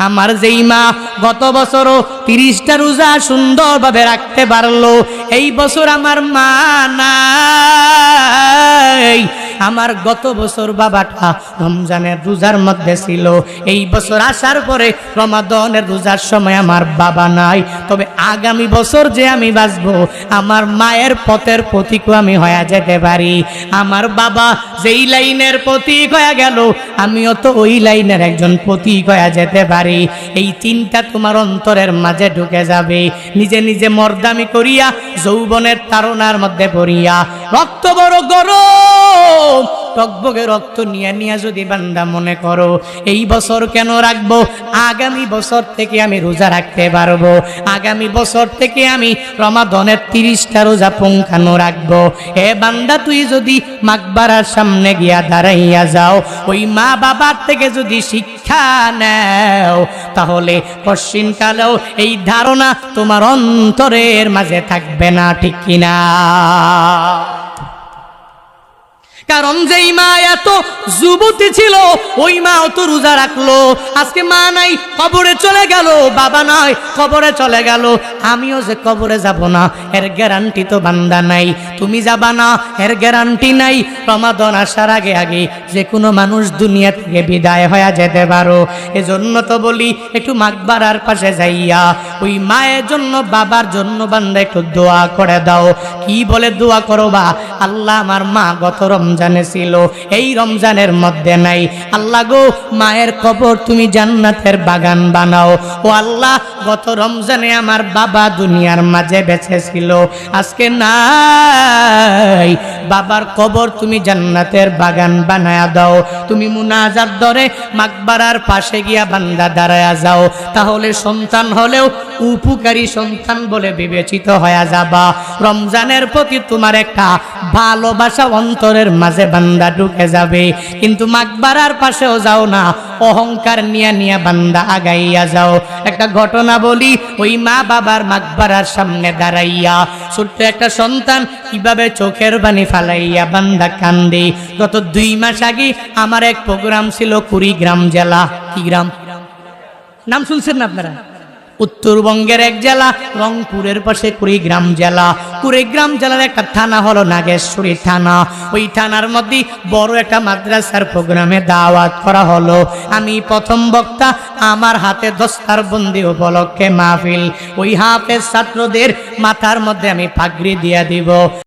আমার যেই মা গত বছরও তিরিশটা রোজা সুন্দরভাবে রাখতে পারল। এই বছর আমার মা নাই। আমার গত বছর বাবাটা রমজানের রোজার মধ্যে ছিল। এই বছর আসার পরে রমাদনের রোজার সময় আমার বাবা নাই। তবে আগামী বছর যে আমি বাঁচবো, আমার মায়ের পথের প্রতীকও আমি হয়ে যেতে পারি। আমার বাবা যেই লাইনের প্রতীক হয়ে গেল, আমিও তো ওই লাইনের একজন প্রতীক হয়ে যেতে পারি। এই চিন্তা তোমার অন্তরের মাঝে ঢুকে যাবে। নিজে নিজে মর্দামি করিয়া যৌবনের তারণার মধ্যে পড়িয়া। রক্ত বড় গরম! টকবগে রক্ত নিয়ে নিয়ে যদি বান্দা মনে করো, এই বছর কেন রাখব? আগামী বছর থেকে আমি রোজা রাখতে পারব। আগামী বছর থেকে আমি রমাদনের তিরিশটা রোজা পঙ্খানো রাখব। হে বান্দা, তুই যদি মাকবারার সামনে গিয়া দাঁড়াইয়া যাও, ওই মা বাবার থেকে যদি শিক্ষা নেও, তাহলে পশ্চিমকালেও এই ধারণা তোমার অন্তরের মাঝে থাকবে না, ঠিক কিনা? কারণ যেই মা এত যুবতী ছিল, ওই মা অত রোজা রাখল। আজকে মা নাই, কবরে চলে গেল, বাবা নাই, কবরে চলে গেল। আমিও যে কবরে যাব না, এর গ্যারান্টি তো বান্দা নাই। তুমি যাবা না, এর গ্যারান্টি নাই। রমাদন আসার আগে আগে যে কোনো মানুষ দুনিয়া থেকে বিদায় হয়ে যেতে পারো। এজন্য তো বলি, একটু মাকবারার পাশে যাইয়া, ওই মায়ের জন্য, বাবার জন্য বান্দা একটু দোয়া করে দাও। কি বলে দোয়া করো বা আল্লাহ আমার মা গত রমজানে ছিল, এই রমজানের মধ্যে নাই। আল্লাহ গো, মায়ের কবর তুমি জান্নাতের বাগান বানাও। ও আল্লাহ, গত রমজানে আমার বাবা দুনিয়ার মাঝে বেঁচে ছিল। আজকে নাই। বাবার কবর তুমি জান্নাতের বাগান বানায়া দাও। তুমি মুনাজার ধরে মাকবারার পাশে গিয়া বান্দা দাঁড়ায়া যাও। তাহলে সন্তান হলেও উপকারী সন্তান বলে বিবেচিত হয়ে যাবা। রমজানের প্রতি তোমার একটা ভালোবাসা অন্তরের মাঝে বান্দা ঢুকে যাবে। কিন্তু মাকবারার পাশেও যাও না। অহংকার নিয়া নিয়া বান্দা আগাইয়া যাও। একটা ঘটনা বলি, ওই মা বাবার মাকবারার সামনে দাঁড়াইয়া ছোট্ট একটা সন্তান কীভাবে চোখের বাণী ফালাইয়া বান্দা কান্দে। গত দুই মাস আগে আমার এক প্রোগ্রাম ছিল কুড়িগ্রাম জেলা, কি গ্রাম? নাম শুনছেন না আপনারা? উত্তরবঙ্গের এক জেলা, রংপুরের পাশে কুড়িগ্রাম জেলা। কুড়িগ্রাম জেলার একটা থানা হলো নাগেশ্বরী থানা। ওই থানার মধ্যে বড় একটা মাদ্রাসার প্রোগ্রামে দাওয়াত করা হলো। আমি প্রথম বক্তা, আমার হাতে দস্তার বন্দি উপলক্ষে মাহফিল। ওই হাফেজ ছাত্রদের মাথার মধ্যে আমি পাগড়ি দিয়ে দিব।